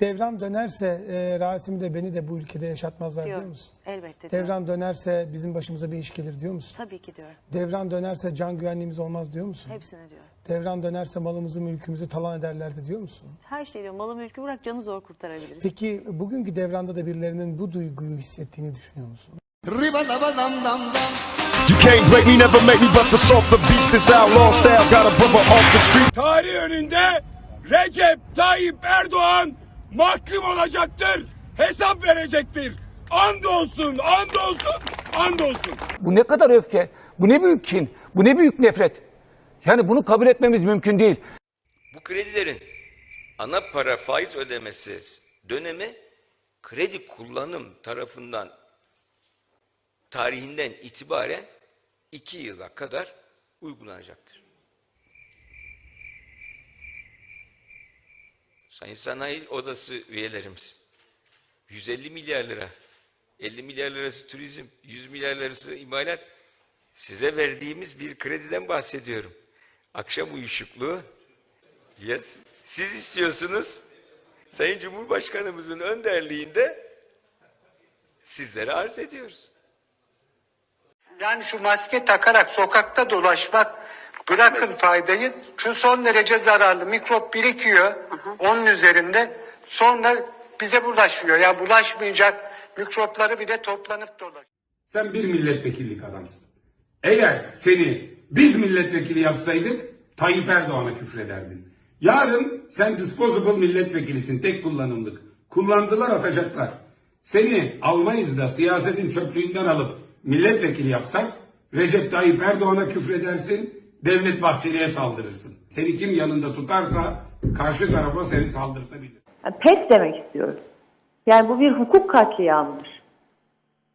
Devran dönerse e, Rasim'i de beni de bu ülkede yaşatmazlar diyor, Diyor. musun? Elbette diyor. Devran dönerse bizim başımıza bir iş gelir diyor musun? Tabii ki diyor. Devran dönerse can güvenliğimiz olmaz diyor musun? Hepsine diyor. Devran dönerse malımızı mülkümüzü talan ederlerdi diyor musun? Her şey diyor. Malı mülkü bırak canı zor kurtarabiliriz. Peki bugünkü devranda da birilerinin bu duyguyu hissettiğini düşünüyor musun? Riba daba dam dam dam. You can't break me, never make me bust the soft the beat since outlaw style got a brother off the street. tarih önünde Recep Tayyip Erdoğan mahkum olacaktır. Hesap verecektir. Andolsun, andolsun, andolsun. Bu ne kadar öfke, bu ne büyük kin, bu ne büyük nefret. Yani bunu kabul etmemiz mümkün değil. Bu kredilerin ana para faiz ödemesi dönemi kredi kullanım tarafından tarihinden itibaren iki yıla kadar uygulanacaktır. Sayın Sanayi Odası üyelerimiz 150 milyar lira 50 milyar lirası turizm 100 milyar lirası imalat size verdiğimiz bir krediden bahsediyorum. Akşam uyuşukluğu ya siz istiyorsunuz Sayın Cumhurbaşkanımızın önderliğinde sizlere arz ediyoruz. Yani şu maske takarak sokakta dolaşmak bırakın faydayı şu son derece zararlı mikrop birikiyor onun üzerinde sonra bize bulaşıyor ya bulaşmayacak mikropları bile toplanıp dolaşıyor. Sen bir milletvekillik adamsın. Eğer seni biz milletvekili yapsaydık Tayyip Erdoğan'a küfrederdin. Yarın sen disposable milletvekilisin tek kullanımlık. Kullandılar atacaklar. Seni almayız da siyasetin çöplüğünden alıp milletvekili yapsak Recep Tayyip Erdoğan'a küfredersin, Devlet Bahçeli'ye saldırırsın. Seni kim yanında tutarsa karşı tarafa seni saldırtabilir. Yani pes demek istiyoruz. Yani bu bir hukuk katliamıdır.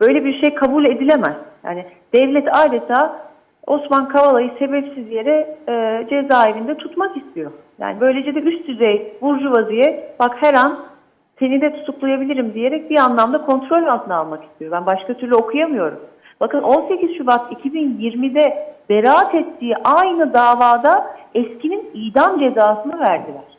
Böyle bir şey kabul edilemez. Yani devlet adeta Osman Kavala'yı sebepsiz yere e, cezaevinde tutmak istiyor. Yani böylece de üst düzey burjuvaziye bak her an seni de tutuklayabilirim diyerek bir anlamda kontrol altına almak istiyor. Ben başka türlü okuyamıyorum. Bakın 18 Şubat 2020'de beraat ettiği aynı davada eskinin idam cezasını verdiler.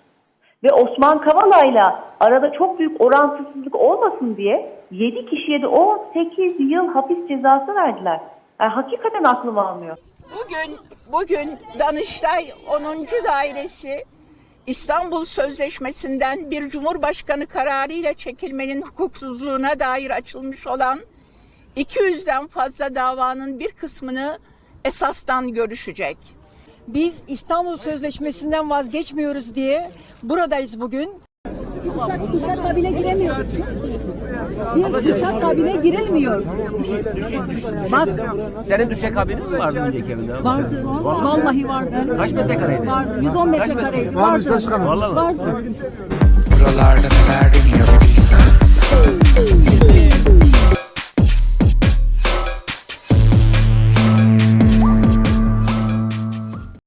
Ve Osman Kavala'yla arada çok büyük orantısızlık olmasın diye 7 kişiye de 18 yıl hapis cezası verdiler. Yani hakikaten aklım almıyor. Bugün bugün Danıştay 10. Dairesi İstanbul Sözleşmesi'nden bir Cumhurbaşkanı kararıyla çekilmenin hukuksuzluğuna dair açılmış olan 200'den fazla davanın bir kısmını esastan görüşecek. Biz İstanbul Sözleşmesi'nden vazgeçmiyoruz diye buradayız bugün. Duşak, duşak kabine giremiyor. Bir duşak kabine girilmiyor. Bak Senin düşecek haberiniz mi vardı önceki evinde? vardı. Vallahi vardı. Kaç metrekareydi? Vardı. 110 metrekareydi. Vardı. Vardı. Buralarda neler dönüyor